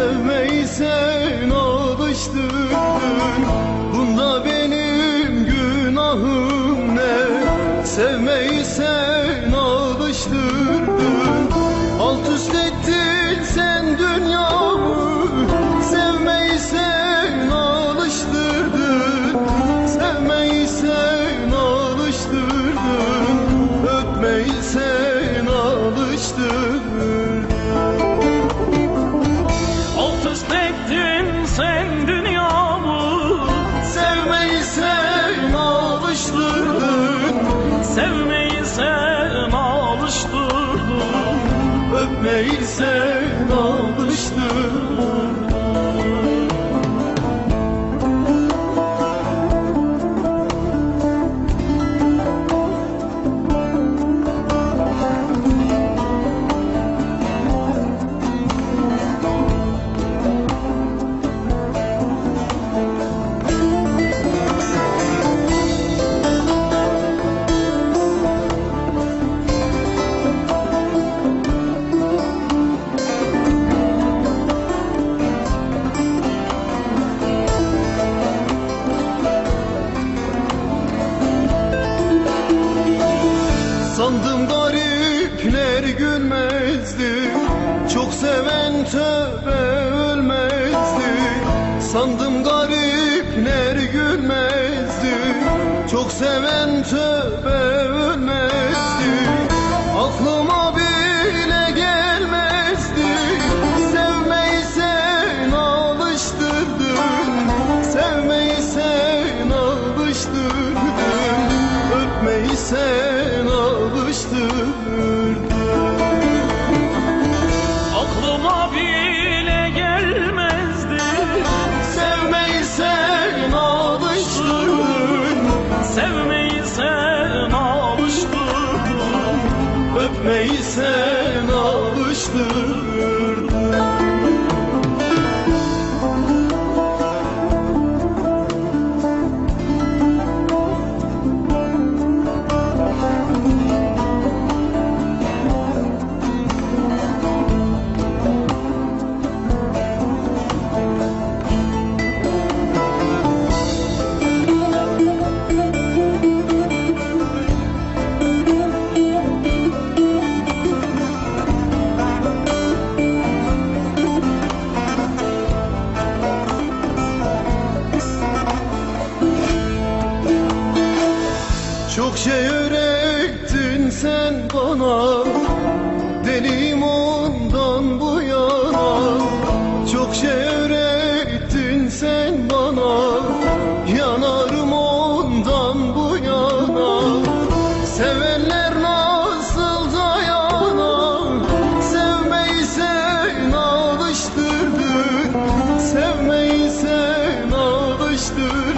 sevmeyi sen alıştırdın. Bunda benim günahım ne? Sevmeyi sen Öpmeyi sen Sandım garipler gülmezdi Çok seven tövbe ölmezdi. Sandım garipler gülmezdi Çok seven tövbe ölmezdi Öpmeyi sen alıştırdın. Aklıma bile gelmezdi. Sevmeyi sen alıştırdın. Sevmeyi sen alıştırdın. Öpmeyi sen alıştırdın Çok şey öğrettin sen bana Deliyim ondan bu yana. Çok şey öğrettin sen bana Yanarım ondan bu yana. Sevenler nasıl dayanar Sevmeyi sen alıştırdın. Sevmeyi sen alıştırdın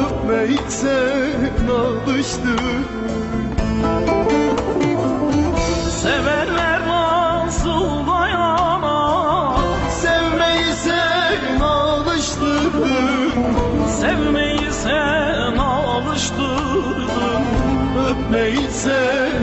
Öpmeyi sen alıştırdın Severler nasıl dayanar Sevmeyi sen alıştırdın. Sevmeyi sen alıştırdın. Öpmeyi sen